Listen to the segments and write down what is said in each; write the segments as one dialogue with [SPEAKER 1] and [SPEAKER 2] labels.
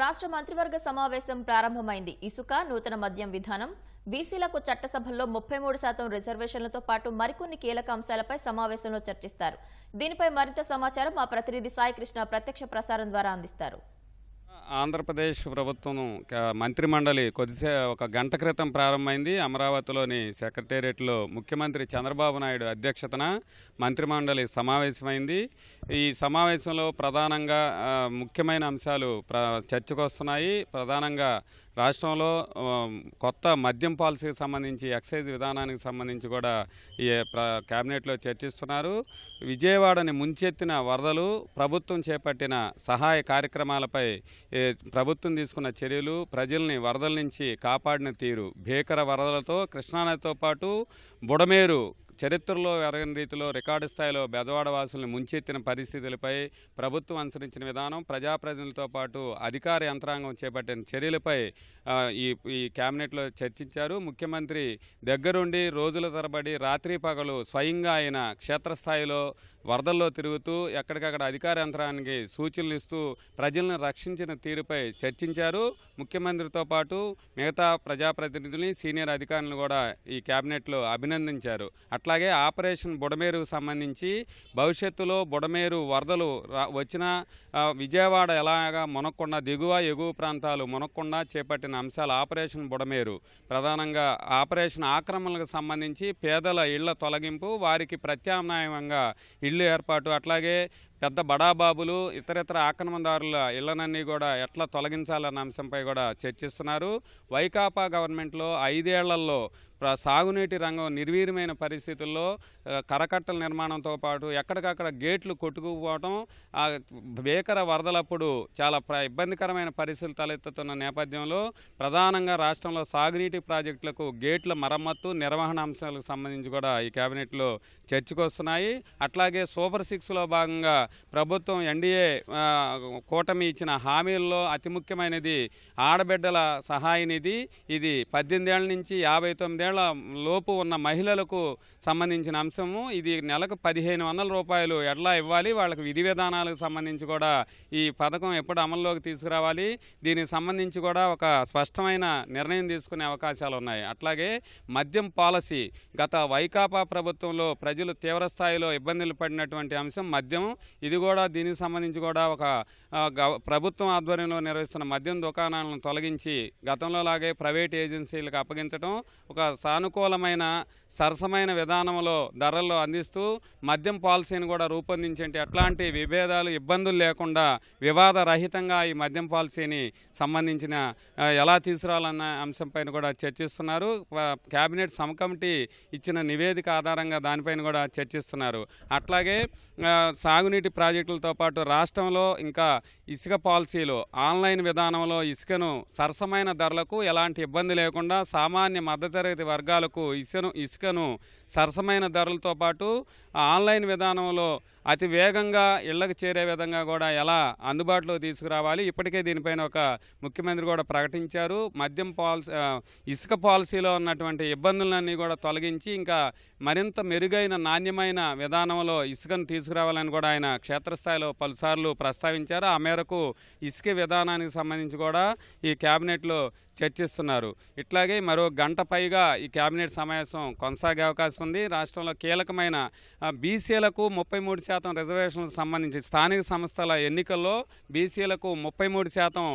[SPEAKER 1] రాష్ట్ర మంత్రివర్గ సమావేశం ప్రారంభమైంది. ఇసుక నూతన మద్యం విధానం బీసీలకు చట్టసభల్లో ముప్పై మూడు శాతం రిజర్వేషన్లతో పాటు మరికొన్ని కీలక అంశాలపై సమావేశంలో చర్చిస్తారు. దీనిపై మరింత సమాచారం మా ప్రతినిధి సాయికృష్ణ ప్రత్యక్ష ప్రసారం ద్వారా అందిస్తారు.
[SPEAKER 2] ఆంధ్రప్రదేశ్ ప్రభుత్వం మంత్రిమండలి కొద్దిసే ఒక గంట క్రితం ప్రారంభమైంది. అమరావతిలోని సెక్రటేరియట్లో ముఖ్యమంత్రి చంద్రబాబు నాయుడు అధ్యక్షతన మంత్రిమండలి సమావేశమైంది. ఈ సమావేశంలో ప్రధానంగా ముఖ్యమైన అంశాలు ప్ర చర్చకు వస్తున్నాయి ప్రధానంగా రాష్ట్రంలో కొత్త మద్యం పాలసీకి సంబంధించి ఎక్సైజ్ విధానానికి సంబంధించి కూడా ఈ క్యాబినెట్లో చర్చిస్తున్నారు. విజయవాడని ముంచెత్తిన వరదలు ప్రభుత్వం చేపట్టిన సహాయ కార్యక్రమాలపై ప్రభుత్వం తీసుకున్న చర్యలు ప్రజల్ని వరదల నుంచి కాపాడిన తీరు భీకర వరదలతో కృష్ణానదితో పాటు బుడమేరు చరిత్రలో ఎరగని రీతిలో రికార్డు స్థాయిలో బెదవాడ వాసుల్ని ముంచెత్తిన పరిస్థితులపై ప్రభుత్వం అనుసరించిన విధానం ప్రజాప్రతినిధులతో పాటు అధికార యంత్రాంగం చేపట్టిన చర్యలపై ఈ ఈ కేబినెట్లో చర్చించారు. ముఖ్యమంత్రి దగ్గరుండి రోజుల తరబడి రాత్రి పగలు స్వయంగా ఆయన క్షేత్రస్థాయిలో వరదల్లో తిరుగుతూ ఎక్కడికక్కడ అధికార యంత్రానికి సూచనలు ఇస్తూ ప్రజలను రక్షించిన తీరుపై చర్చించారు. ముఖ్యమంత్రితో పాటు మిగతా ప్రజాప్రతినిధుల్ని సీనియర్ అధికారులను కూడా ఈ కేబినెట్లో అభినందించారు. అట్లా అట్లాగే ఆపరేషన్ బుడమేరుకు సంబంధించి భవిష్యత్తులో బుడమేరు వరదలు వచ్చిన విజయవాడ ఎలాగా మునక్కుండా దిగువ ఎగువ ప్రాంతాలు మునక్కుండా చేపట్టిన అంశాలు ఆపరేషన్ బుడమేరు. ప్రధానంగా ఆపరేషన్ ఆక్రమణలకు సంబంధించి పేదల ఇళ్ళ తొలగింపు వారికి ప్రత్యామ్నాయంగా ఇళ్ళు ఏర్పాటు అట్లాగే పెద్ద బడాబాబులు ఇతరితర ఆక్రమణదారుల ఇళ్ళనన్నీ కూడా ఎట్లా తొలగించాలన్న అంశంపై కూడా చర్చిస్తున్నారు. వైకాపా గవర్నమెంట్లో ఐదేళ్ళలో సాగునీటి రంగం నిర్వీర్యమైన పరిస్థితుల్లో కరకట్టల నిర్మాణంతో పాటు ఎక్కడికక్కడ గేట్లు కొట్టుకుపోవటం ఆ భీకర వరదలప్పుడు చాలా ప్ర ఇబ్బందికరమైన పరిస్థితులు తలెత్తుతున్న నేపథ్యంలో ప్రధానంగా రాష్ట్రంలో సాగునీటి ప్రాజెక్టులకు గేట్ల మరమ్మత్తు నిర్వహణ అంశాలకు సంబంధించి కూడా ఈ కేబినెట్లో చర్చకొస్తున్నాయి. అట్లాగే సూపర్ సిక్స్లో భాగంగా ప్రభుత్వం ఎన్డీఏ కూటమి ఇచ్చిన హామీల్లో అతి ముఖ్యమైనది ఆడబిడ్డల సహాయ నిధి. ఇది పద్దెనిమిదేళ్ళ నుంచి యాభై తొమ్మిదేళ్ళ లోపు ఉన్న మహిళలకు సంబంధించిన అంశము. ఇది నెలకు పదిహేను వందల రూపాయలు ఎట్లా ఇవ్వాలి. వాళ్ళకి విధి విధానాలకు సంబంధించి కూడా ఈ పథకం ఎప్పుడు అమల్లోకి తీసుకురావాలి. దీనికి సంబంధించి కూడా ఒక స్పష్టమైన నిర్ణయం తీసుకునే అవకాశాలు ఉన్నాయి. అట్లాగే మద్యం పాలసీ. గత వైకాపా ప్రభుత్వంలో ప్రజలు తీవ్రస్థాయిలో ఇబ్బందులు పడినటువంటి అంశం మద్యం. ఇది కూడా దీనికి సంబంధించి కూడా ఒక గవ- ప్రభుత్వం ఆధ్వర్యంలో నిర్వహిస్తున్న మద్యం దుకాణాలను తొలగించి గతంలో లాగే ప్రైవేట్ ఏజెన్సీలకు అప్పగించడం ఒక సానుకూలమైన సరసమైన విధానంలో ధరల్లో అందిస్తూ మద్యం పాలసీని కూడా రూపొందించండి అట్లాంటి విభేదాలు ఇబ్బందులు లేకుండా వివాద రహితంగా ఈ మద్యం పాలసీని సంబంధించిన ఎలా తీసుకురావాలన్న అంశంపైన కూడా చర్చిస్తున్నారు. క్యాబినెట్ కేబినెట్ కమిటీ ఇచ్చిన నివేదిక ఆధారంగా దానిపైన కూడా చర్చిస్తున్నారు. అట్లాగే సాగునీటి సాగునీటి ప్రాజెక్టులతో పాటు రాష్ట్రంలో ఇంకా ఇసుక పాలసీలో ఆన్లైన్ విధానంలో ఇసుకను సరసమైన ధరలకు ఎలాంటి ఇబ్బంది లేకుండా సామాన్య మధ్యతరగతి వర్గాలకు ఇసుకను ఇసుకను సరసమైన ధరలతో పాటు ఆన్లైన్ విధానంలో అతి వేగంగా ఇళ్ళకు చేరే విధంగా కూడా ఎలా అందుబాటులో తీసుకురావాలి. ఇప్పటికే దీనిపైన ఒక ముఖ్యమంత్రి కూడా ప్రకటించారు. మద్యం పాలసీ ఇసుక పాలసీలో ఉన్నటువంటి ఇబ్బందులన్నీ కూడా తొలగించి ఇంకా మరింత మెరుగైన నాణ్యమైన విధానంలో ఇసుకను తీసుకురావాలని కూడా ఆయన క్షేత్రస్థాయిలో పలుసార్లు ప్రస్తావించారు. ఆ మేరకు ఇసుక విధానానికి సంబంధించి కూడా ఈ కేబినెట్లో చర్చిస్తున్నారు. ఇట్లాగే మరో గంట పైగా ఈ కేబినెట్ సమావేశం కొనసాగే అవకాశం ఉంది. రాష్ట్రంలో కీలకమైన బీసీలకు ముప్పై మూడు శాతం రిజర్వేషన్లకు సంబంధించి స్థానిక సంస్థల ఎన్నికల్లో బీసీలకు ముప్పై మూడు శాతం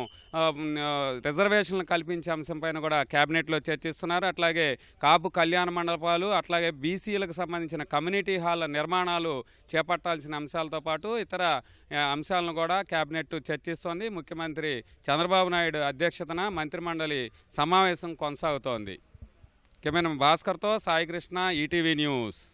[SPEAKER 2] రిజర్వేషన్లు కల్పించే అంశంపైన కూడా కేబినెట్లో చర్చిస్తున్నారు. అట్లాగే కాపు కళ్యాణ మండపాలు అట్లాగే బీసీలకు సంబంధించిన కమ్యూనిటీ హాల్ల నిర్మాణాలు చేపట్టాల్సిన అంశాలతో పాటు ఇతర అంశాలను కూడా కేబినెట్ చర్చిస్తోంది. ముఖ్యమంత్రి చంద్రబాబు నాయుడు అధ్యక్షతన మంత్రిమండలి సమావేశం కొనసాగుతోంది. కెమెరా భాస్కర్తో సాయికృష్ణ ఈటీవీ న్యూస్.